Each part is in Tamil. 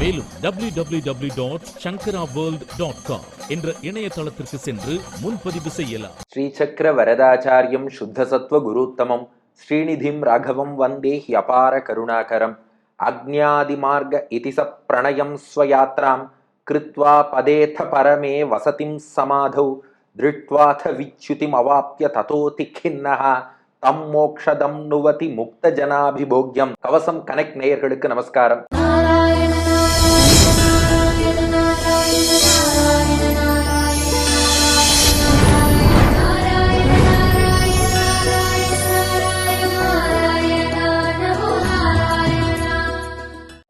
மேலும் W W W dot Shankara world dot com என்ற இணையதளத்திற்கு சென்று முன்பதிவு செய்யலாம். ஸ்ரீ சக்கர வரதாச்சாரியம் சுத்த சத்வ குருத்தமம் ஸ்ரீநிதிம் ராகவம் வந்தே ஹி அபார கருணாகரம் அக்ஞாதிமார்க இதி ச பிரணயம் ஸ்வயாத்ராம் கிருத்வா பதேத பரமே வசதிம் சமாதௌ திருட்வாத விச்சுதிம் அவாப்ய ததோதி கிண்ணஹா தம் மோக்ஷதம் நுவதி முக்த ஜனாபிபோக்யம். கவசம் கனெக்ட் நேயர்களுக்கு நமஸ்காரம்.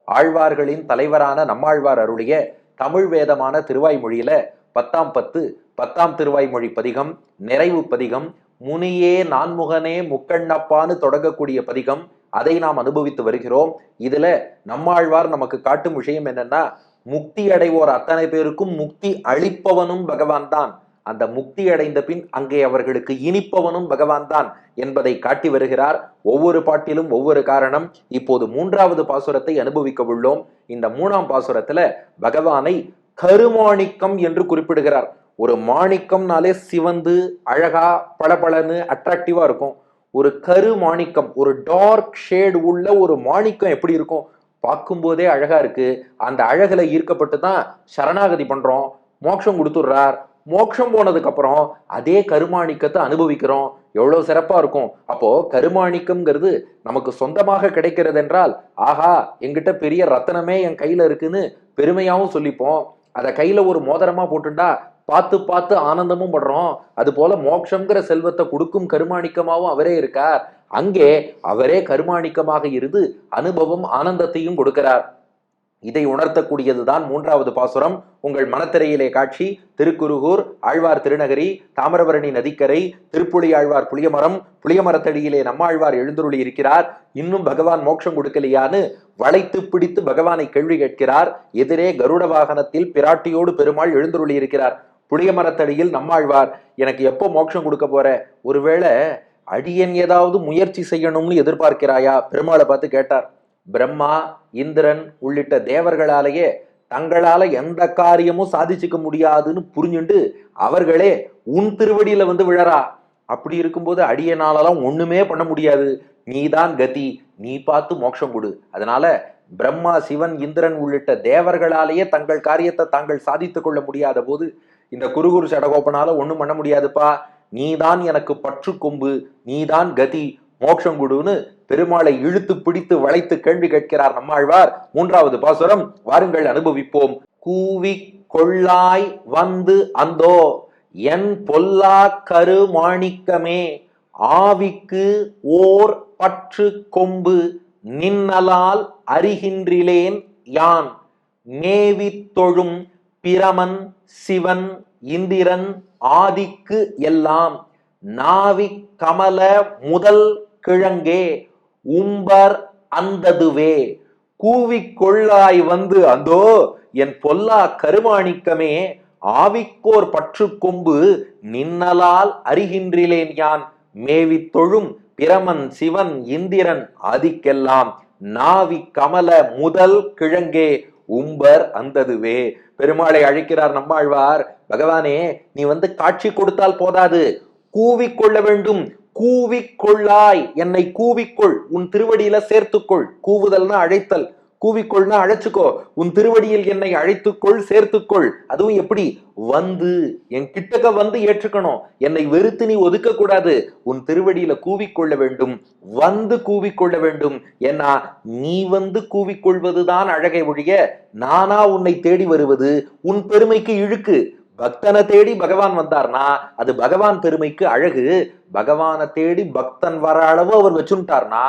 ஆழ்வார்களின் தலைவரான நம்மாழ்வார் அருளிய தமிழ் வேதமான திருவாய்மொழியில பத்தாம் பத்து பத்தாம் திருவாய்மொழி பதிகம் நிறைவு பதிகம் முனியே நான்முகனே முக்கண்ணப்பான்னு தொடங்கக்கூடிய பதிகம் அதை நாம் அனுபவித்து வருகிறோம். இதுல நம்மாழ்வார் நமக்கு காட்டும் விஷயம் என்னன்னா முக்தி அடைவோர் அத்தனை பேருக்கும் முக்தி அளிப்பவனும் பகவான் தான் அந்த முக்தி அடைந்த பின் அங்கே அவர்களுக்கு இனிப்பவனும் பகவான் தான் என்பதை காட்டி வருகிறார். ஒவ்வொரு பாட்டிலும் ஒவ்வொரு காரணம். இப்போது மூன்றாவது பாசுரத்தை அனுபவிக்க உள்ளோம். இந்த மூணாம் பாசுரத்துல பகவானை கருமாணிக்கம் என்று குறிப்பிடுகிறார். ஒரு மாணிக்கம்னாலே சிவந்து அழகா பளபளன்னு அட்ராக்டிவா இருக்கும். ஒரு கரு மாணிக்கம் ஒரு டார்க் ஷேடு உள்ள ஒரு மாணிக்கம் எப்படி இருக்கும்? பார்க்கும்போதே அழகா இருக்கு. அந்த அழகுல ஈர்க்கப்பட்டு தான் சரணாகதி பண்றோம். மோட்சம் கொடுத்துடுறார். மோட்சம் போனதுக்கப்புறம் அதே கருமாணிக்கத்தை அனுபவிக்கிறோம். எவ்வளோ சிறப்பாக இருக்கும். அப்போது கருமாணிக்கம்ங்கிறது நமக்கு சொந்தமாக கிடைக்கிறது என்றால் ஆஹா என்கிட்ட பெரிய ரத்தனமே என் கையில் இருக்குன்னு பெருமையாகவும் சொல்லிப்போம். அதை கையில் ஒரு மோதிரமாக போட்டுண்டா பார்த்து பார்த்து ஆனந்தமும் படுறோம். அது போல மோட்சங்கிற செல்வத்தை கொடுக்கும் கருமாணிக்கமாகவும் அவரே இருக்கார். அங்கே அவரே கருமாணிக்கமாக இருந்து அனுபவம் ஆனந்தத்தையும் கொடுக்கிறார். இதை உணர்த்தக்கூடியதுதான் மூன்றாவது பாசுரம். உங்கள் மனத்திரையிலே காட்சி திருக்குருகூர் ஆழ்வார் திருநகரி தாமிரபரணி நதிக்கரை திருப்புளி ஆழ்வார் புளியமரம் புளியமரத்தடியிலே நம்மாழ்வார் எழுந்துருளி இருக்கிறார். இன்னும் பகவான் மோட்சம் கொடுக்கலையான்னு வளைத்து பிடித்து பகவானை கேள்வி கேட்கிறார். எதிரே கருட வாகனத்தில் பிராட்டியோடு பெருமாள் எழுந்துருளி இருக்கிறார். புளியமரத்தடியில் நம்மாழ்வார் எனக்கு எப்போ மோட்சம் கொடுக்க போற? ஒருவேளை அடியன் ஏதாவது முயற்சி செய்யணும்னு எதிர்பார்க்கிறாயா? பெருமாளை பார்த்து கேட்டார். பிரம்மா இந்திரன் உள்ளிட்ட தேவர்களாலேயே தங்களால எந்த காரியமும் சாதிச்சுக்க முடியாதுன்னு புரிஞ்சுண்டு அவர்களே உன் திருவடியில வந்து விழறா. அப்படி இருக்கும்போது அடியனாலலாம் ஒண்ணுமே பண்ண முடியாது. நீதான் கதி நீ பார்த்து மோட்சம் கொடு. அதனால பிரம்மா சிவன் இந்திரன் உள்ளிட்ட தேவர்களாலேயே தங்கள் காரியத்தை தாங்கள் சாதித்துக் கொள்ள முடியாத போது இந்த குருகுரு சடகோப்பனால ஒன்றும் பண்ண முடியாதுப்பா. நீதான் எனக்கு பற்று கொம்பு நீதான் கதி மோட்சம் கொடுன்னு பெருமாளை இழுத்து பிடித்து வளைத்து கேள்வி கேட்கிறார் நம்மாழ்வார். மூன்றாவது பாசுரம் வாருங்கள் அனுபவிப்போம். கூவி கொள்ளாய் வந்து அந்தோ என் பொல்லா கரு மாணிக்கமே ஆவிக்கு ஓர் பற்று கொம்பு நின்னலால் அறிகின்றிலேன் யான். மேவித் தொழும் பிரமன் சிவன் இந்திரன் ஆதிக்கு எல்லாம். நாவி கமல முதல் கிழங்கே உம்பர் அந்ததுவே. கூவிக் கொள்ளாய் வந்து அந்தோ என் பொல்லா கருமாணிக்கமே ஆவிக்கோர் பற்று கொம்பு நின்னலால் அறிகின்றிலேன் யான். மேவித் தொழும் பிரமன் சிவன் இந்திரன் ஆதிக்கெல்லாம். நாவி கமல முதல் கிழங்கே உம்பர் அந்ததுவே. பெருமாளை அழைக்கிறார் நம்மாழ்வார் பகவானே நீ வந்து காட்சி கொடுத்தால் போதாது. கூவிக்கொள்ள வேண்டும். கூவிக்கொள்ளாய். என்னை கூவிக்கொள். உன் திருவடியில சேர்த்துக்கொள். கூவுதல்னா அழைத்தல். கூவிக்கொள்னா அழைச்சுக்கோ. உன் திருவடியில் என்னை அழைத்துக்கொள் சேர்த்துக்கொள். அதுவும் எப்படி? வந்து. என் கிட்டக்க வந்து ஏற்றுக்கணும். என்னை வெறுத்து நீ ஒதுக்க கூடாது உன் திருவடியில கூவிக்கொள்ள வேண்டும். வந்து கூவிக்கொள்ள வேண்டும். ஏன்னா நீ வந்து கூவிக்கொள்வதுதான் அழகை ஒழிய நானா உன்னை தேடி வருவது. உன் பெருமைக்கு இழுக்கு. பக்தனை தேடி பகவான் வந்தார்னா அது பகவான் பெருமைக்கு அழகு. பகவானை தேடி பக்தன் வர அளவு அவர் வச்சுட்டார்னா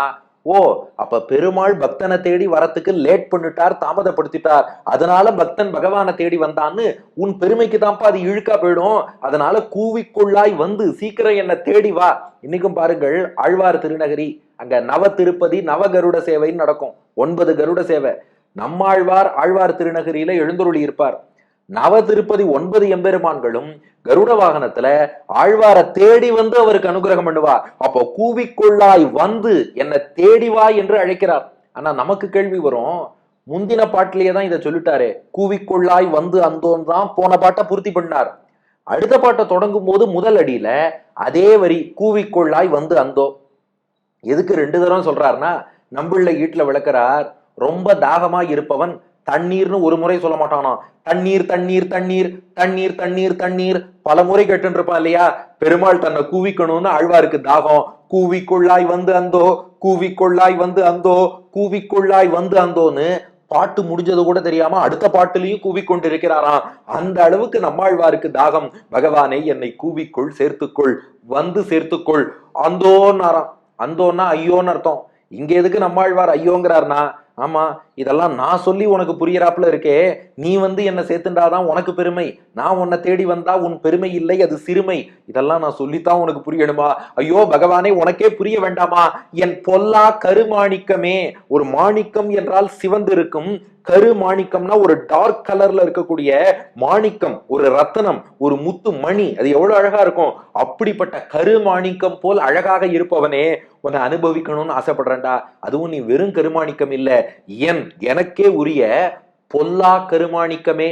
ஓ அப்ப பெருமாள் பக்தனை தேடி வரத்துக்கு லேட் பண்ணிட்டார் தாமதப்படுத்திட்டார். அதனால பக்தன் பகவானை தேடி வந்தான்னு உன் பெருமைக்கு தான்ப்பா அது இழுக்கா போயிடும். அதனால கூவிக்குள்ளாய் வந்து சீக்கிரம் என்னை தேடி வா. இன்னைக்கும் பாருங்கள் ஆழ்வார் திருநகரி அங்க நவ திருப்பதி நவ கருட சேவைன்னு நடக்கும். ஒன்பது கருட சேவை. நம்மாழ்வார் ஆழ்வார் திருநகரியில எழுந்தருளி இருப்பார் நவ திருப்பதி ஒன்பது எம்பெருமான்களும் கருட வாகனத்துல ஆழ்வாரை தேடி வந்து அவருக்கு அனுகிரகம் பண்ணுவார். அப்போ கூவிக்கொள்ளாய் வந்து என்ன தேடி என்று அழைக்கிறார். ஆனா நமக்கு கேள்வி வரும். முந்தின பாட்டிலேயே தான் இதை சொல்லிட்டாரு. கூவிக்கொள்ளாய் வந்து அந்தோன் தான் போன பாட்டை பூர்த்தி பண்ணார். அடுத்த பாட்டை தொடங்கும் போது முதல் அடியில அதே வரி கூவிக்கொள்ளாய் வந்து அந்தோ. எதுக்கு ரெண்டு தரம் சொல்றாருன்னா நம்பிள்ள வீட்டுல விளக்குறார் ரொம்ப தாகமா இருப்பவன் தண்ணீர்னு ஒரு முறை சொல்ல மாட்டானா? தண்ணீர் தண்ணீர் தண்ணீர் தண்ணீர் தண்ணீர் தண்ணீர். பல முறை கேட்டு இருப்பான் இல்லையா? பெருமாள் தன்னை கூவிக்கணும்னு ஆழ்வாருக்கு தாகம். கூவிக்குள்ளாய் வந்து அந்தோ கூவிக்குள்ளாய் வந்து அந்தோ கூவிக்குள்ளாய் வந்து அந்தோன்னு பாட்டு முடிஞ்சது கூட தெரியாம அடுத்த பாட்டுலயும் கூவிக்கொண்டு இருக்கிறாராம் அந்த அளவுக்கு நம்மாழ்வாருக்கு தாகம். பகவானை என்னை கூவிக்குள் சேர்த்துக்கொள் வந்து சேர்த்துக்கொள். அந்தோன்னாராம். அந்தோன்னா ஐயோன்னு அர்த்தம். இங்க எதுக்கு நம்மாழ்வார் ஐயோங்கிறார்னா ஆமா இதெல்லாம் நான் சொல்லி உனக்கு புரியறாப்புல இருக்கே. நீ வந்து என்னை சேர்த்துண்டாதான் உனக்கு பெருமை. நான் உன்னை தேடி வந்தா உன் பெருமை இல்லை அது சிறுமை. இதெல்லாம் நான் சொல்லித்தான் உனக்கு புரியணுமா? ஐயோ பகவானே உனக்கே புரிய வேண்டாமா? என் பொல்லா கருமாணிக்கமே. ஒரு மாணிக்கம் என்றால் சிவந்திருக்கும் கரு மாணிக்கம்னா ஒரு டார்க் கலர்ல இருக்கக்கூடிய மாணிக்கம் ஒரு ரத்தனம் ஒரு முத்து மணி. அது எவ்வளவு அழகா இருக்கும். அப்படிப்பட்ட கரு மாணிக்கம் போல் அழகாக இருப்பவனே. கொஞ்சம் அனுபவிக்கணும்னு ஆசைப்படுறேன்டா. அதுவும் நீ வெறும் கருமாணிக்கம் இல்லை. என் எனக்கே உரிய பொல்லா கருமாணிக்கமே.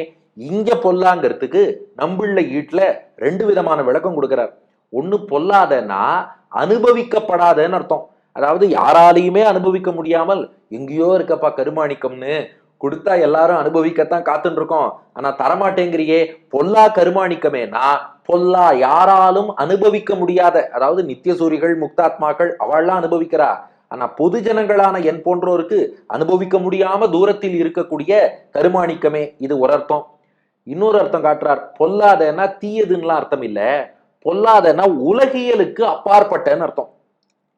இங்க பொல்லாங்கிறதுக்கு நம்பிள்ள ஈட்டுல ரெண்டு விதமான விளக்கம் கொடுக்கிறார். ஒன்று பொல்லாதன்னா அனுபவிக்கப்படாதன்னு அர்த்தம். அதாவது யாராலையுமே அனுபவிக்க முடியாமல் எங்கேயோ இருக்கப்பா கருமாணிக்கம்னு கொடுத்தா எல்லாரும் அனுபவிக்கத்தான் காத்துன்னு இருக்கோம் ஆனா தரமாட்டேங்கிறியே பொல்லா கருமாணிக்கமேனா பொல்லா யாராலும் அனுபவிக்க முடியாத அதாவது நித்தியசூரிகள் முக்தாத்மாக்கள் அவள்லாம் அனுபவிக்கிறா. ஆனா பொது ஜனங்களான என் போன்றோருக்கு அனுபவிக்க முடியாம தூரத்தில் இருக்கக்கூடிய கருமாணிக்கமே இது ஒரு அர்த்தம். இன்னொரு அர்த்தம் காட்டுறார் பொல்லாதன்னா தீயதுன்னுலாம் அர்த்தம் இல்லை பொல்லாதன்னா உலகியலுக்கு அப்பாற்பட்டன்னு அர்த்தம்.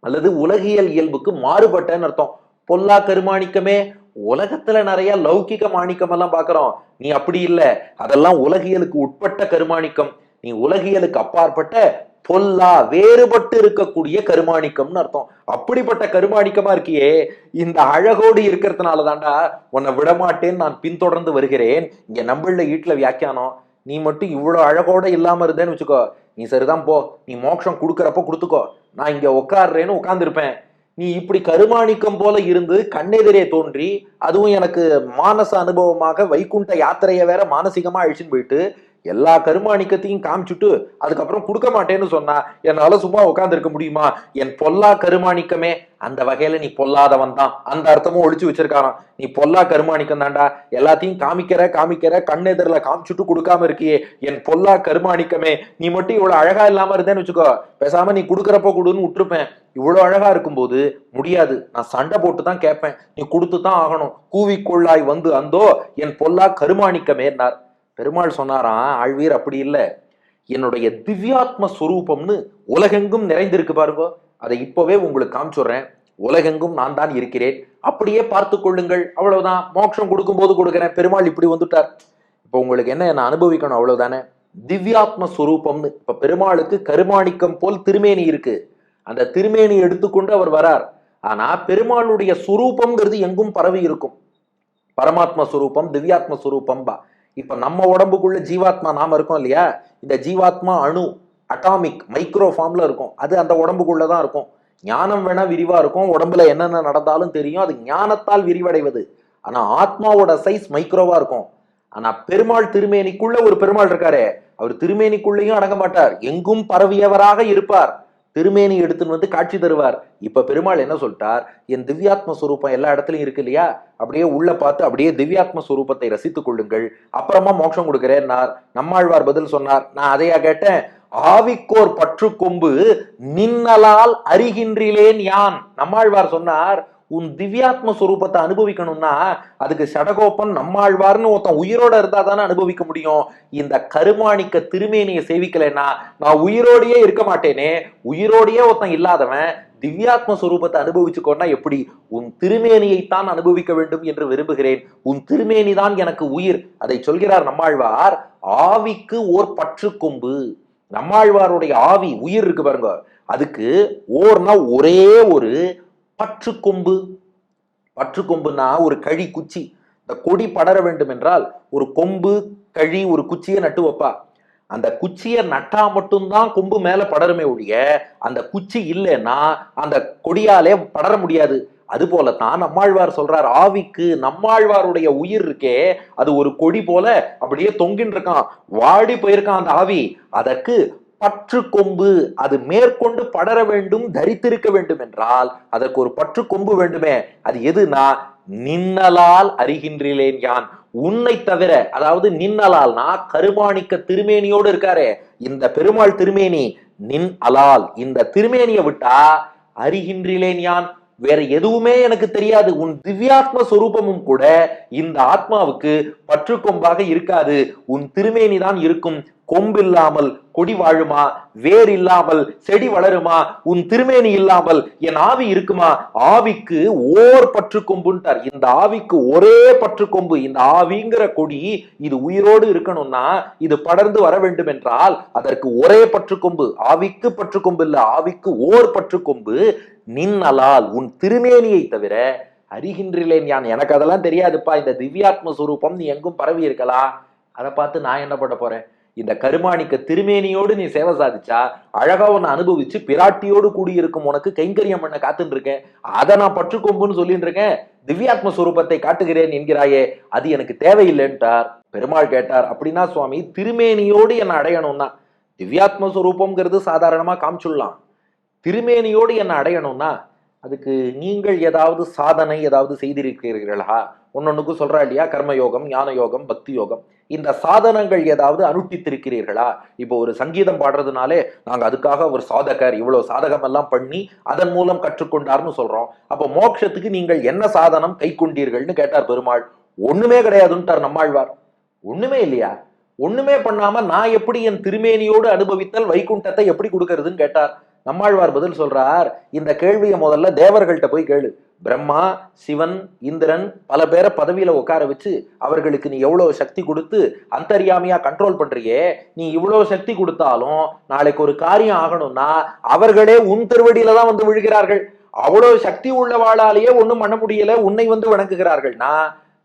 அல்லது உலகியல் இயல்புக்கு மாறுபட்டன்னு அர்த்தம். பொல்லா கருமாணிக்கமே உலகத்துல நிறைய லௌகிக மாணிக்கம் எல்லாம் பாக்குறோம் நீ அப்படி இல்ல. அதெல்லாம் உலகியலுக்கு உட்பட்ட கருமாணிக்கம். நீ உலகியலுக்கு அப்பாற்பட்ட பொல்லா வேறுபட்டு இருக்கக்கூடிய கருமாணிக்கம்னு அர்த்தம். அப்படிப்பட்ட கருமாணிக்கமா இருக்கியே. இந்த அழகோடு இருக்கிறதுனால தாண்டா உன்னை விடமாட்டேன்னு நான் பின்தொடர்ந்து வருகிறேன். இங்க நம்மள வீட்டுல வியாக்கியானம். நீ மட்டும் இவ்வளோ அழகோட இல்லாம இருந்தேன்னு வச்சுக்கோ. நீ சரிதான் போ. நீ மோட்சம் கொடுக்குறப்போ கொடுத்துக்கோ. நான் இங்க உட்காடுறேன்னு உட்காந்துருப்பேன் நீ இப்படி கருமாணிக்கம் போல இருந்து கண்ணெதிரே தோன்றி அதுவும் எனக்கு மானச அனுபவமாக வைகுண்ட யாத்திரையை வேற மானசீகமா அழிச்சுன்னு போயிட்டு எல்லா கருமாணிக்கத்தையும் காமிச்சுட்டு அதுக்கப்புறம் கொடுக்க மாட்டேன்னு சொன்னா என்னால சும்மா உட்காந்துருக்க முடியுமா? என் பொல்லா கருமாணிக்கமே அந்த வகையில நீ பொல்லாதவன் தான். அந்த அர்த்தமும் ஒழிச்சு வச்சிருக்காராம். நீ பொல்லா கருமாணிக்கம் தான்டா எல்லாத்தையும் காமிக்கிற காமிக்கிற கண்ணெதிரில காமிச்சுட்டு கொடுக்காம இருக்கியே. என் பொல்லா கருமாணிக்கமே நீ மட்டும் இவ்வளவு அழகா இல்லாம இருந்தேன்னு வச்சுக்கோ. பேசாம நீ கொடுக்குறப்போ கொடுன்னு விட்டுருப்பேன். இவ்வளவு அழகா இருக்கும்போது முடியாது. நான் சண்டை போட்டு தான் கேட்பேன். நீ கொடுத்து தான் ஆகணும் கூவிக்கொள்ளாய் வந்து அந்தோ என் பொல்லா கருமாணிக்கமேன்னார் பெருமாள் சொன்னாராம் ஆழ்வீர் அப்படி இல்லை. என்னுடைய திவ்யாத்ம ஸ்வரூபம்னு உலகெங்கும் நிறைந்திருக்கு பாருங்க. அதை இப்போவே உங்களுக்கு காமிச்சுடுறேன். உலகெங்கும் நான் தான் இருக்கிறேன். அப்படியே பார்த்து கொள்ளுங்கள். அவ்வளவுதான். மோட்சம் கொடுக்கும்போது கொடுக்குறேன். பெருமாள் இப்படி வந்துட்டார். இப்போ உங்களுக்கு என்ன என்ன அனுபவிக்கணும்? அவ்வளவுதானே? திவ்யாத்ம சுரூபம்னு. இப்ப பெருமாளுக்கு கருமாணிக்கம் போல் திருமேனி இருக்கு. அந்த திருமேனி எடுத்துக்கொண்டு அவர் வரார். ஆனா பெருமாளுடைய சுரூபம்ங்கிறது எங்கும் பரவி இருக்கும். பரமாத்ம சுரூபம் திவ்யாத்ம சுரூபம் பா இப்ப நம்ம உடம்புக்குள்ள ஜீவாத்மா நாம இருக்கோம் இல்லையா? இந்த ஜீவாத்மா அணு. அட்டாமிக் மைக்ரோ ஃபார்மில் இருக்கும். அது அந்த உடம்புக்குள்ள தான் இருக்கும். ஞானம் வேணால் விரிவாக இருக்கும். உடம்புல என்னென்ன நடந்தாலும் தெரியும். அது ஞானத்தால் விரிவடைவது. ஆனால் ஆத்மாவோட சைஸ் மைக்ரோவாக இருக்கும். ஆனால் பெருமாள் திருமேனிக்குள்ள ஒரு பெருமாள் இருக்காரே. அவர் திருமேனிக்குள்ளேயும் அடங்க மாட்டார். எங்கும் பரவியவராக இருப்பார். திருமேனி எடுத்துன்னு வந்து காட்சி தருவார். இப்ப பெருமாள் என்ன சொல்லிட்டார்? என் திவ்யாத்ம சுரூபம் எல்லா இடத்துலையும் இருக்கு இல்லையா? அப்படியே உள்ள பார்த்து அப்படியே திவ்யாத்ம சுரூபத்தை ரசித்துக் கொள்ளுங்கள். அப்புறமா மோட்சம் கொடுக்கிறேன்னார். நம்மாழ்வார் பதில் சொன்னார். நான் அதையா கேட்டேன். ஆவிக்கோர் பற்று கொம்பு நின்னலால் அறிகின்றிலேன் யான். நம்மாழ்வார் சொன்னார் உன் திவ்யாத்ம சுரூபத்தை அனுபவிக்கணும்னா அதுக்கு சடகோப்பன் நம்மாழ்வார்னு ஒருத்தன் உயிரோட இருந்தா தானே அனுபவிக்க முடியும். இந்த கருமாணிக்க திருமேனியை சேவிக்கலைன்னா நான் உயிரோடையே இருக்க மாட்டேனே. உயிரோடையே ஒருத்தன் இல்லாதவன் திவ்யாத்ம சுரூபத்தை அனுபவிச்சுக்கோன்னா எப்படி? உன் திருமேனியைத்தான் அனுபவிக்க வேண்டும் என்று விரும்புகிறேன். உன் திருமேனி தான் எனக்கு உயிர். அதை சொல்கிறார் நம்மாழ்வார் ஆவிக்கு ஓர் பற்று கொம்பு நம்மாழ்வாருடைய ஆவி உயிர் இருக்கு பாருங்க. அதுக்கு ஓர்னா ஒரே ஒரு பற்று கொம்பு பற்று கொம்புனா ஒரு கழி குச்சி. இந்த கொடி படர வேண்டும் என்றால் ஒரு கொம்பு கழி ஒரு குச்சியை நட்டு வைப்பா. அந்த குச்சியை நட்டா மட்டும்தான் கொம்பு மேல படருமே ஒழிய அந்த குச்சி இல்லைன்னா அந்த கொடியாலே படர முடியாது. அது தான் நம்மாழ்வார் சொல்றார் ஆவிக்கு நம்மாழ்வாருடைய உயிர் இருக்கே அது ஒரு கொடி போல அப்படியே தொங்கின்னு இருக்கான் வாடி போயிருக்கான் அந்த ஆவி. அதற்கு பற்று கொம்பு அது மேற்கொண்டு படர வேண்டும் தரித்திருக்க வேண்டும் என்றால் அதற்கு ஒரு பற்று கொம்பு வேண்டுமே. அது எதுனா நின்னலால் அறிகின்றேன் யான். உன்னை தவிர அதாவது நின்னலால்னா கருமாணிக்க திருமேனியோடு இருக்காரே. இந்த பெருமாள் திருமேனி நின் அலால். இந்த திருமேனியை விட்டா அறிகின்றேன் யான். வேற எதுவுமே எனக்கு தெரியாது. உன் திவ்யாத்ம சொரூபமும் கூட இந்த ஆத்மாவுக்கு பற்று கொம்பாக இருக்காது. உன் திருமேனி தான் இருக்கும். கொம்பு இல்லாமல் கொடி வாழுமா? வேர் இல்லாமல் செடி வளருமா? உன் திருமேனி இல்லாமல் என் ஆவி இருக்குமா? ஆவிக்கு ஓர் பற்று கொம்புன்ட்டார் இந்த ஆவிக்கு ஒரே பற்று கொம்பு இந்த ஆவிங்கிற கொடி இது உயிரோடு இருக்கணும்னா இது படர்ந்து வர வேண்டும் என்றால் அதற்கு ஒரே பற்று கொம்பு ஆவிக்கு பற்று கொம்பு இல்லை ஆவிக்கு ஓர் பற்று கொம்பு நின் அலால் உன் திருமேனியை தவிர அறிகின்றேன் யான். எனக்கு அதெல்லாம் தெரியாதுப்பா. இந்த திவ்யாத்ம சுரூபம் நீ எங்கும் பரவி இருக்கலாம் அதை பார்த்து நான் என்ன பண்ண போறேன்? இந்த கருமாணிக்க திருமேனியோடு நீ சேவை சாதிச்சா அழகா உன்னை அனுபவிச்சு பிராட்டியோடு கூடியிருக்கும் உனக்கு கைங்கரியம் பண்ண காத்துட்டு இருக்கேன் அதை நான் பற்றுக்கொம்புன்னு சொல்லிட்டு இருக்கேன் திவ்யாத்ம சுரூபத்தை காட்டுகிறேன் என்கிறாயே அது எனக்கு தேவையில்லைன்ட்டார். பெருமாள் கேட்டார் அப்படின்னா சுவாமி திருமேனியோடு என்னை அடையணும்னா திவ்யாத்ம சுரூபம்ங்கிறது சாதாரணமா காமிச்சுடலாம். திருமேனியோடு என்னை அடையணும்னா அதுக்கு நீங்கள் ஏதாவது சாதனை ஏதாவது செய்திருக்கிறீர்களா? ஒன்னொன்னுக்கு சொல்றா இல்லையா? கர்மயோகம் ஞான யோகம் பக்தி யோகம் இந்த சாதனங்கள் ஏதாவது அனுஷ்டித்திருக்கிறீர்களா? இப்போ ஒரு சங்கீதம் பாடுறதுனாலே நாங்கள் அதுக்காக ஒரு சாதகர் இவ்வளவு சாதகம் எல்லாம் பண்ணி அதன் மூலம் கற்றுக்கொண்டார்னு சொல்றோம். அப்போ மோட்சத்துக்கு நீங்கள் என்ன சாதனம் கை கொண்டீர்கள்னு கேட்டார் பெருமாள். ஒண்ணுமே கிடையாதுன்ட்டார் நம்மாழ்வார். ஒண்ணுமே இல்லையா? ஒண்ணுமே பண்ணாம நான் எப்படி என் திருமேனியோடு அனுபவித்தல் வைகுண்டத்தை எப்படி கொடுக்கறதுன்னு கேட்டார். நம்மாழ்வார் பதில் சொல்றார் இந்த கேள்வியை முதல்ல தேவர்கள்ட்ட போய் கேளு. பிரம்மா சிவன் இந்திரன் பல பேரை பதவியில உட்கார வச்சு அவர்களுக்கு நீ எவ்வளவு சக்தி கொடுத்து அந்தரியாமையா கண்ட்ரோல் பண்றியே நீ இவ்வளவு சக்தி கொடுத்தாலும் நாளைக்கு ஒரு காரியம் ஆகணும்னா அவர்களே உன் திருவடியில தான் வந்து விழுகிறார்கள். அவ்வளவு சக்தி உள்ளவாளாலேயே ஒண்ணும் பண்ண முடியல உன்னை வந்து வணங்குகிறார்கள்னா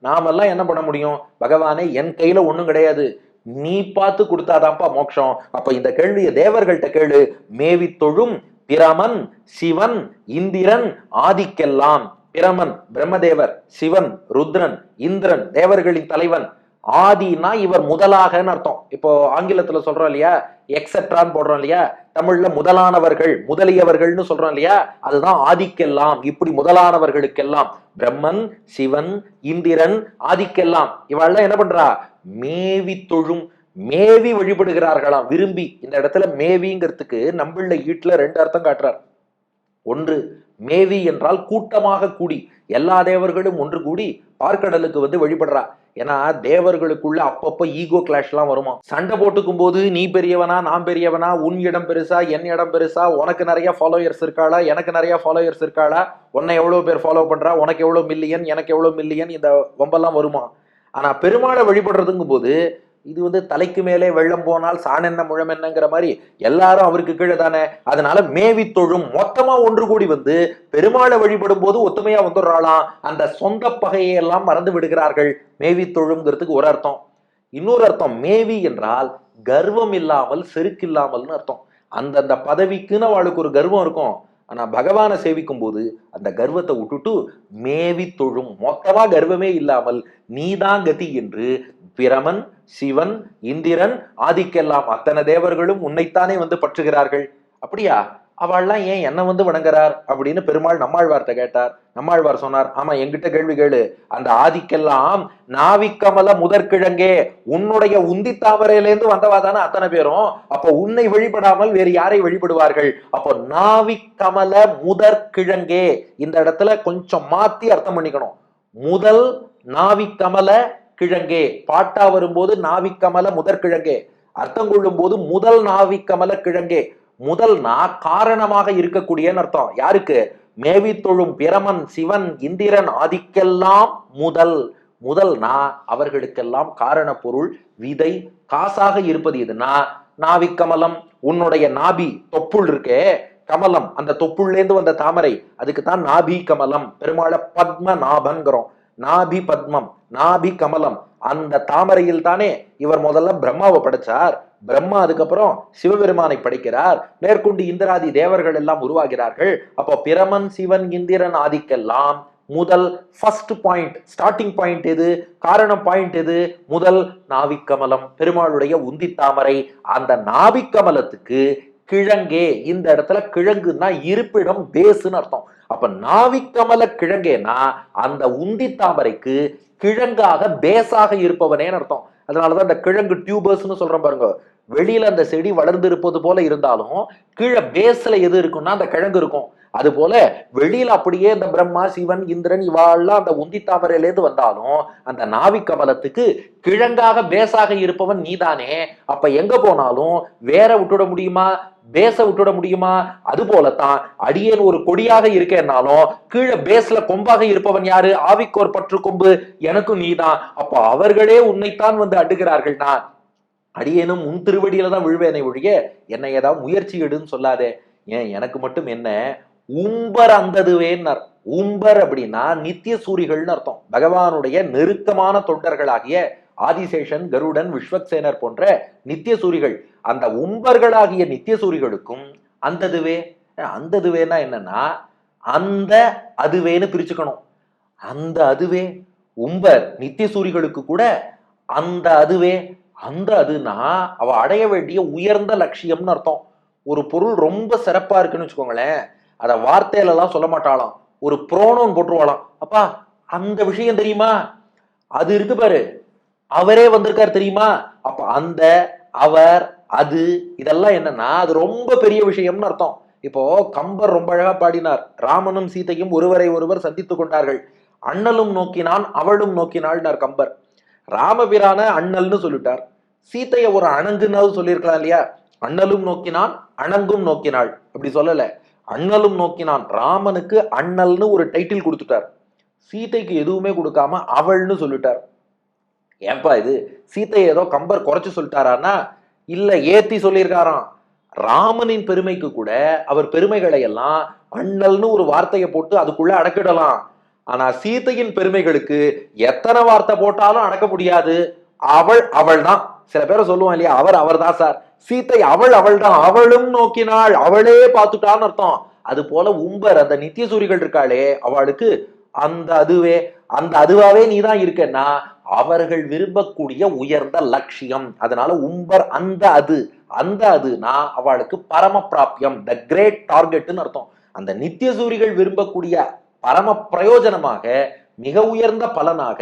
நாமெல்லாம் என்ன பண்ண முடியும்? பகவானே என் கையில ஒண்ணும் கிடையாது. நீ பார்த்து கொடுத்தாதான்ப்பா மோட்சம். அப்ப இந்த கேள்வியை தேவர்கள்ட்ட கேளு. மேவி தொழும் பிரமன் சிவன் இந்திரன் ஆதிக்கெல்லாம். பிரமன் பிரம்மதேவர் சிவன் ருத்ரன் இந்திரன் தேவர்களின் தலைவன். ஆதினா இவர் முதலாகன்னு அர்த்தம். இப்போ ஆங்கிலத்துல சொல்றோம் இல்லையா? எக்ஸெட்ரான்னு போடுறோம் இல்லையா? தமிழ்ல முதலானவர்கள் முதலியவர்கள்னு சொல்றோம் இல்லையா? அதுதான் ஆதிக்கெல்லாம். இப்படி முதலானவர்களுக்கெல்லாம் பிரம்மன் சிவன் இந்திரன் ஆதிக்கெல்லாம். இவெல்லாம் என்ன பண்றா? மேவி தொழும் மேவி வழிபடுகிறார்களாம். விரும்பி. இந்த இடத்துல மேவிங்கிறதுக்கு நம்மள ஈட்டுல ரெண்டு அர்த்தம் காட்டுறார். ஒன்று மேவி என்றால் கூட்டமாக கூடி. எல்லா தேவர்களும் ஒன்று கூடி பார்க்கடலுக்கு வந்து வழிபடுறா. ஏன்னா தேவர்களுக்குள்ள அப்பப்போ ஈகோ கிளாஷ்லாம் வருமா? சண்டை போட்டுக்கும் போது நீ பெரியவனா நான் பெரியவனா உன் இடம் பெருசா என் இடம் பெருசா உனக்கு நிறைய ஃபாலோயர்ஸ் இருக்காளா எனக்கு நிறைய ஃபாலோயர்ஸ் இருக்காளா உன்னை எவ்வளோ பேர் ஃபாலோ பண்றா உனக்கு எவ்வளோ மில்லியன் எனக்கு எவ்வளோ மில்லியன் இந்த வம்பெல்லாம் வருமா? ஆனா பெருமாளை வழிபடுறதுங்கும் போது இது வந்து தலைக்கு மேலே வெள்ளம் போனால் சாணென்ன முழம் என்னங்கிற மாதிரி எல்லாரும் அவருக்கு கீழே தானே. அதனால மேவி தொழும் மொத்தமா ஒன்று கூடி வந்து பெருமாளை வழிபடும் போது ஒத்துமையா வந்துடுறாளாம். அந்த சொந்த பகையை எல்லாம் மறந்து விடுகிறார்கள். மேவி தொழுங்கிறதுக்கு ஒரு அர்த்தம். இன்னொரு அர்த்தம் மேவி என்றால் கர்வம் இல்லாமல் செருக்கில்லாமல்னு அர்த்தம். அந்தந்த பதவிக்குன்னு அவளுக்கு ஒரு கர்வம் இருக்கும். ஆனா பகவானை சேவிக்கும் போது அந்த கர்வத்தை விட்டுட்டு மேவி தொழும். மொத்தமா கர்வமே இல்லாமல் நீதான் கதி என்று பிரமன் சிவன் இந்திரன் ஆதிக்கெல்லாம் அத்தனை தேவர்களும் உன்னைத்தானே வந்து பற்றுகிறார்கள். அப்படியா? அவள்லாம் ஏன் என்ன வந்து வணங்குறார் அப்படின்னு பெருமாள் நம்மாழ்வார்ட்ட கேட்டார். நம்மாழ்வார் சொன்னார் ஆமா எங்கிட்ட கேள்வி கேளு. அந்த ஆதிக்கெல்லாம் நாவிக்கமல முதற்கிழங்கே உன்னுடைய உந்தி தாமரையிலேருந்து வந்தவா தானே அத்தனை பேரும்? அப்போ உன்னை வழிபடாமல் வேறு யாரை வழிபடுவார்கள்? அப்போ நாவிக்கமல முதற்கிழங்கே. இந்த இடத்துல கொஞ்சம் மாத்தி அர்த்தம் பண்ணிக்கணும். முதல் நாவிக்கமல கிழங்கே. பாட்டா வரும்போது நாவிக்கமல முதற்கிழங்கே. அர்த்தம் கொள்ளும் போது முதல் நாவிக்கமல கிழங்கே. முதல் நா காரணமாக இருக்கக்கூடியன்னு அர்த்தம். யாருக்கு? மேவி தொழும் பிரமன் சிவன் இந்திரன் ஆதிக்கெல்லாம் முதல். முதல் நா அவர்களுக்கெல்லாம் காரண பொருள் விதை காசாக இருப்பது எதுனா கமலம் உன்னுடைய நாபி தொப்புள் இருக்கே. கமலம் அந்த தொப்புள்ளேந்து வந்த தாமரை அதுக்கு தான் நாபி கமலம். பெருமாளை பத்ம நாபன்கிறோம் நாபி பத்மம் நாபி கமலம். அந்த தாமரையில் தானே இவர் முதல்ல பிரம்மாவை படைச்சார். பிரம்மா அதுக்கப்புறம் சிவபெருமானை படைக்கிறார். மேற்கொண்டு இந்திராதி தேவர்கள் எல்லாம் உருவாகிறார்கள். அப்போ பிரமன் சிவன் இந்திரன் ஆதிக்கெல்லாம் முதல் ஃபர்ஸ்ட் பாயிண்ட் ஸ்டார்டிங் பாயிண்ட் எது? காரணம் பாயிண்ட் எது? முதல் நாவிக்கமலம் பெருமாளுடைய உந்தி தாமரை. அந்த நாவிக்கமலத்துக்கு கிழங்கே இந்த இடத்துல கிழங்குன்னா இருப்பிடம் பேஸ்ன்னு அர்த்தம். அப்ப நாவிக்கமல கிழங்கேனா அந்த உந்தி தாமரைக்கு கிழங்காக பேஸாக இருப்பவனேன்னு அர்த்தம். அதனாலதான் அந்த கிழங்கு டியூபர்ஸ்னு சொல்றோம் பாருங்க. வெளியில அந்த செடி வளர்ந்து இருப்பது போல இருந்தாலும் கீழே பேஸ்ல எது இருக்கும்னா அந்த கிழங்கு இருக்கும். அது போல வெளியில அப்படியே இந்த பிரம்மா சிவன் இந்திரன் இவாள்லாம் அந்த உந்தி தாமரையிலேருந்து வந்தாலும் அந்த நாவி கமலத்துக்கு கிழங்காக பேஸாக இருப்பவன் நீதானே. அப்ப எங்க போனாலும் வேற விட்டுட முடியுமா? பேச விட்டுட முடியுமா? அது போலத்தான் அடியேன் ஒரு கொடியாக இருக்கேன்னாலும் கீழே பேஸ்ல கொம்பாக இருப்பவன் யாரு? ஆவிக்கோர் பற்று கொம்பு எனக்கும் நீதான். அப்போ அவர்களே உன்னைத்தான் வந்து அடுகிறார்கள்னா அடியேனும் உன் திருவடியில தான் விழுவேனை ஒழிய என்னை ஏதாவது முயற்சி எடுன்னு சொல்லாதே. ஏன்? எனக்கு மட்டும் என்ன? உம்பர் அந்ததுவேன்னார். உம்பர் அப்படின்னா நித்திய சூரிகள்னு அர்த்தம். பகவானுடைய நெருக்கமான தொண்டர்களாகிய ஆதிசேஷன் கருடன் விஸ்வக்சேனர் போன்ற நித்திய சூரிகள். அந்த உம்பர்களாகிய நித்திய சூரிகளுக்கும் அந்ததுவே. அந்ததுவேனா என்னன்னா அந்த அதுவேன்னு பிரிச்சுக்கணும். அந்த அதுவே. உம்பர் நித்திய சூரிகளுக்கு கூட அந்த அதுவே. அந்த அதுனா அவ அடைய வேண்டிய உயர்ந்த லட்சியம்னு அர்த்தம். ஒரு பொருள் ரொம்ப சிறப்பா இருக்குன்னு வச்சுக்கோங்களேன் அத வார்த்தையிலலாம் சொல்ல மாட்டாளாம். ஒரு புரோனோன் போட்டுருவாளாம். அப்பா அந்த விஷயம் தெரியுமா? அது இருக்கு பாரு. அவரே வந்திருக்காரு தெரியுமா? அப்ப அந்த அவர் அது இதெல்லாம் என்னன்னா அது ரொம்ப பெரிய விஷயம்னு அர்த்தம். இப்போ கம்பர் ரொம்ப அழகா பாடினார். ராமனும் சீதையும் ஒருவரை ஒருவர் சந்தித்துக் கொண்டார்கள். அண்ணலும் நோக்கினான் அவளும் நோக்கினாள்னார் கம்பர். ராமபிரான அண்ணல்னு சொல்லிட்டார். சீத்தையை ஒரு அணங்குனாவது சொல்லியிருக்கலாம் இல்லையா? அண்ணலும் நோக்கினான் அணங்கும் நோக்கினாள். அப்படி சொல்லல. அண்ணலும் நோக்கினான். ராமனுக்கு அண்ணல்னு ஒரு டைட்டில் கொடுத்துட்டார். சீத்தைக்கு எதுவுமே கொடுக்காம அவள்னு சொல்லிட்டார். ஏன்பா இது? சீத்தையை ஏதோ கம்பர் குறைச்சு சொல்லிட்டாரான்னா இல்ல ஏத்தி சொல்லியிருக்காராம். ராமனின் பெருமைக்கு கூட அவர் பெருமைகளை எல்லாம் அண்ணல்னு ஒரு வார்த்தையை போட்டு அதுக்குள்ள அடக்கிடலாம். ஆனா சீதையின் பெருமைகளுக்கு எத்தனை வார்த்தை போட்டாலும் அடக்க முடியாது. அவள் அவள் தான் சில பேரை சொல்லுவோம் இல்லையா அவர் அவர் தான் சார். சீத்தை அவள் அவள் தான் அவளும் நோக்கினாள் அவளே பார்த்துட்டான்னு அர்த்தம். அது போல உம்பர் அந்த நித்திய சூரிகள் இருக்காளே அவளுக்கு அந்த அதுவே அந்த அதுவாவே நீ தான் இருக்கன்னா அவர்கள் விரும்பக்கூடிய உயர்ந்த லட்சியம். அதனால உம்பர் அந்த அது அந்த அதுனா அவளுக்கு பரம பிராப்தியம் த கிரேட் டார்கெட்னு அர்த்தம். அந்த நித்திய சூரிகள் விரும்பக்கூடிய பரம பிரயோஜனமாக மிக உயர்ந்த பலனாக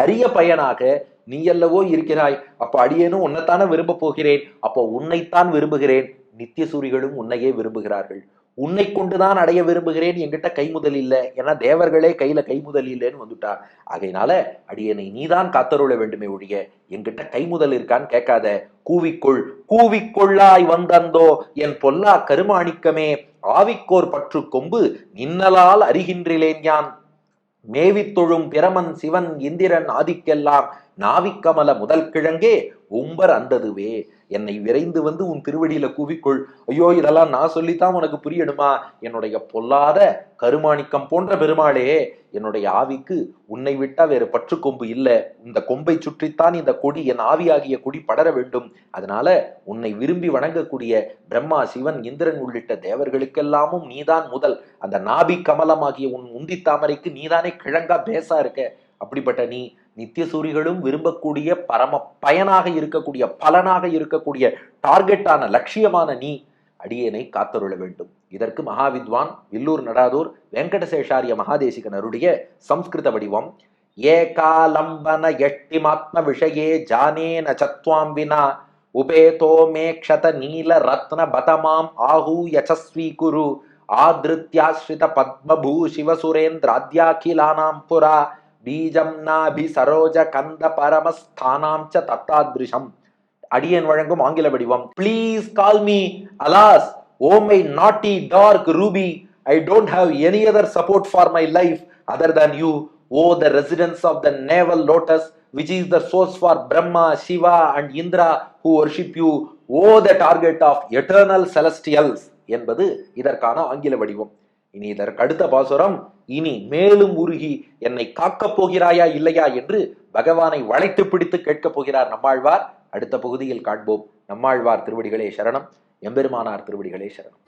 அரிய பயனாக நீ அல்லவோ இருக்கிறாய். அப்போ அடியேனும் உன்னைத்தானே விரும்ப போகிறேன். அப்போ உன்னைத்தான் விரும்புகிறேன். நித்திய சூரிகளும் உன்னையே விரும்புகிறார்கள். உன்னை கொண்டுதான் அடைய விரும்புகிறேன். என்கிட்ட கைமுதல் இல்லை. ஏன்னா தேவர்களே கையில கைமுதல் இல்லைன்னு வந்துட்டா. ஆகையினால அடியனை நீதான் காத்தருள வேண்டுமே ஒழிய என்கிட்ட கைமுதல் இருக்கான்னு கேட்காத. கூவிக்கொள். கூவிக்கொள்ளாய் வந்தந்தோ என் பொல்லா கருமாணிக்கமே. ஆவிக்கோர் பற்று கொம்பு நின்னலால் அறிகின்றிலேன் யான். மேவித் தொழும் பிரமன் சிவன் இந்திரன் ஆதிக்கெல்லாம். நாவிக்கமல முதல் கிழங்கே உம்பர் அந்ததுவே. என்னை விரைந்து வந்து உன் திருவடியில கூவிக்கொள். ஐயோ இதெல்லாம் நான் சொல்லித்தான் உனக்கு புரியணுமா? என்னுடைய பொல்லாத கருமாணிக்கம் போன்ற பெருமாளே என்னுடைய ஆவிக்கு உன்னை விட்டா வேறு பற்று கொம்பு இல்லை. இந்த கொம்பை சுற்றித்தான் இந்த கொடி என் ஆவியாகிய கொடி படர வேண்டும். அதனால உன்னை விரும்பி வணங்கக்கூடிய பிரம்மா சிவன் இந்திரன் உள்ளிட்ட தேவர்களுக்கெல்லாமும் நீதான் முதல். அந்த நாபி கமலமாகிய உன் உந்தி தாமரைக்கு நீதானே கிழங்கா பேசா இருக்க. அப்படிப்பட்ட நீ நித்திய சூரிகளும் விரும்பக்கூடிய பரம பயனாக இருக்கக்கூடிய பலனாக இருக்கக்கூடிய டார்கெட்டான லட்சியமான நீ அடியேனை காத்தருள வேண்டும். இதற்கு மகாவித்வான் வில்லூர் நடாதூர் வெங்கடசேஷாரிய மகாதேசிகனருடைய சம்ஸ்கிருத வடிவம் ஏகாலம்பன எட்டிமாத்ம விஷயே ஜானேன சத்வாம் வினா உபேதோ மேக்ஷத நீல ரத்ன பதமாம் ஆஹூ யசஸ்வீகுரு ஆதிருத்யாஸ்ரித பத்மபூ சிவசுரேந்திராத்யாகிலானாம் புரா பீஜம் நாபி சரோஜ கந்த பரமஸ்தானாம் ச தத்தாத்ரிஷம். அடியன் வழங்கும் ஆங்கில வடிவம். Please call me alas oh my naughty dark ruby I don't have any other support for my life other than you oh the residence of the navel lotus which is the source for Brahma Shiva and Indra who worship you oh the target of eternal celestials என்பது இதற்கான ஆங்கில வடிவம். இனி இதற்கு அடுத்த பாசுரம். இனி மேலும் உருகி என்னை காக்கப் போகிறாயா இல்லையா என்று பகவானை வளைத்து பிடித்து கேட்கப் போகிறார் நம்மாழ்வார். அடுத்த பகுதியில் காண்போம். நம்மாழ்வார் திருவடிகளே சரணம். எம்பெருமானார் திருவடிகளே சரணம்.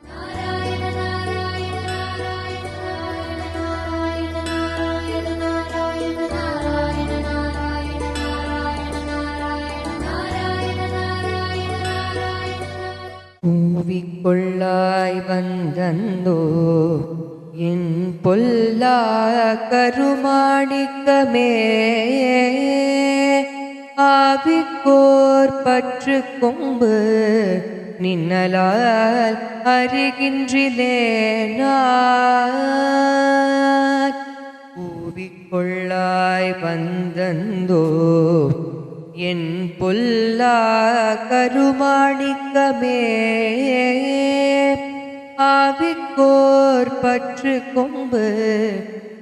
பூவிக்குள்ளாய் வந்தந்தோ கருமாணிக்கமே ஆவிக்கோர் பற்று கொம்பு நின்னலால் அறிகின்றிலே ஊவிக்கொள்ளாய் வந்தந்தோ என் பொல்லா கருமாணிக்கமே ஆவிக்கோர் பற்று கொம்பு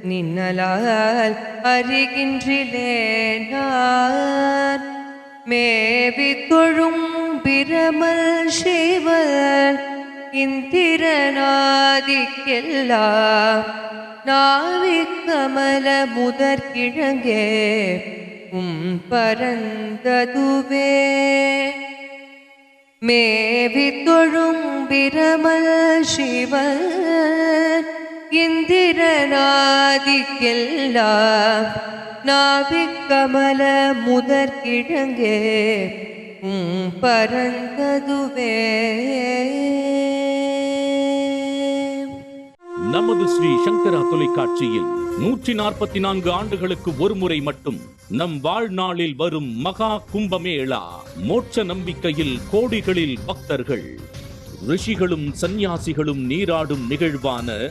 நின்னலால் அறிகின்றிலே நான். மேவி தொழும் பிரமல் சிவன் இந்திரநாதிக்கெல்லாம் நாவிக்கமல முதற்கிழங்கே உம் பரந்ததுவே. மேவி தொழும் பிரமல் சிவன் இந்திரநாதிக்கெல்லாம் நாவிக்கமல முதற்கிழங்கே உம் பரந்ததுவே. நமது ஸ்ரீ சங்கரா தொலைக்காட்சியில் நூற்றி நாற்பத்தி நான்கு ஆண்டுகளுக்கு ஒரு முறை மட்டும் நம் வாழ்நாளில் வரும் மகா கும்பமேளா மோட்ச நம்பிக்கையில் கோடிகளில் பக்தர்கள் ரிஷிகளும் சந்நியாசிகளும் நீராடும் நிகழ்வான